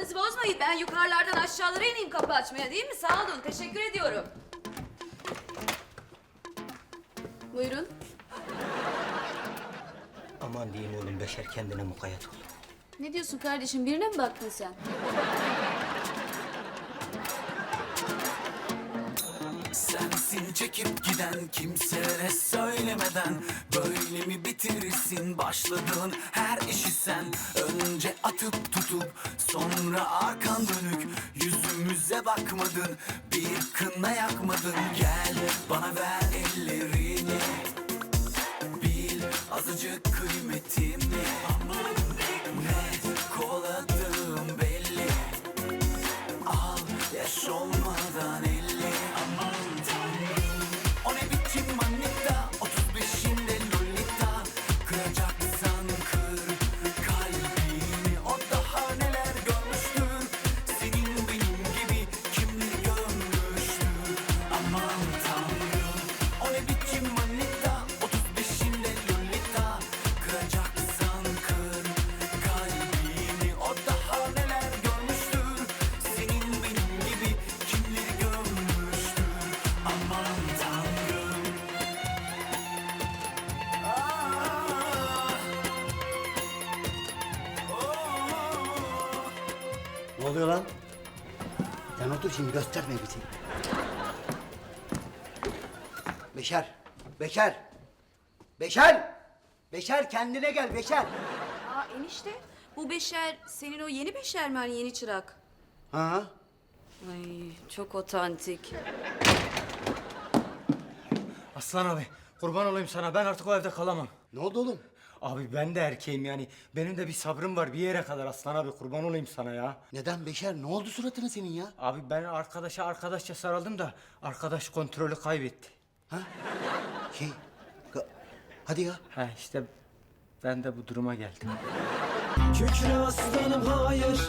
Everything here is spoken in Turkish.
Moralinizi bozmayın. Ben yukarılardan aşağılara ineyim kapı açmaya değil mi? Sağ olun. Teşekkür ediyorum. Buyurun. Aman diyeyim oğlum Beşer kendine mukayyet ol. Ne diyorsun kardeşim? Birine mi baktın sen? Sensin çekip giden kimselere söylemeden Böyle mi bitirirsin başladığın her işi sen sonra arkan dönük Yüzümüze bakmadın bir kına yakmadın. Gel bana ver ellerini Bil azıcık kıymetimi. Ne koladığım belli. Al yaş olmadan Ne oluyor lan? Sen otur şimdi gösterme bizi. Beşer, Beşer, Beşer, Beşer kendine gel Beşer. Aa enişte. Bu Beşer senin o yeni Beşer mi hani yeni çırak? Ha? Ay çok otantik. Aslan abi kurban olayım sana ben artık o evde kalamam. Ne oldu oğlum? Abi ben de erkeğim yani. Benim de bir sabrım var bir yere kadar Aslan abi kurban olayım sana ya. Neden Beşer? Ne oldu suratına senin ya? Abi ben arkadaşa arkadaşça sarıldım da arkadaş kontrolü kaybetti. Ha? Şey, ka- hadi ya. Ha işte ben de bu duruma geldim. Kükre aslanım hayır, hayır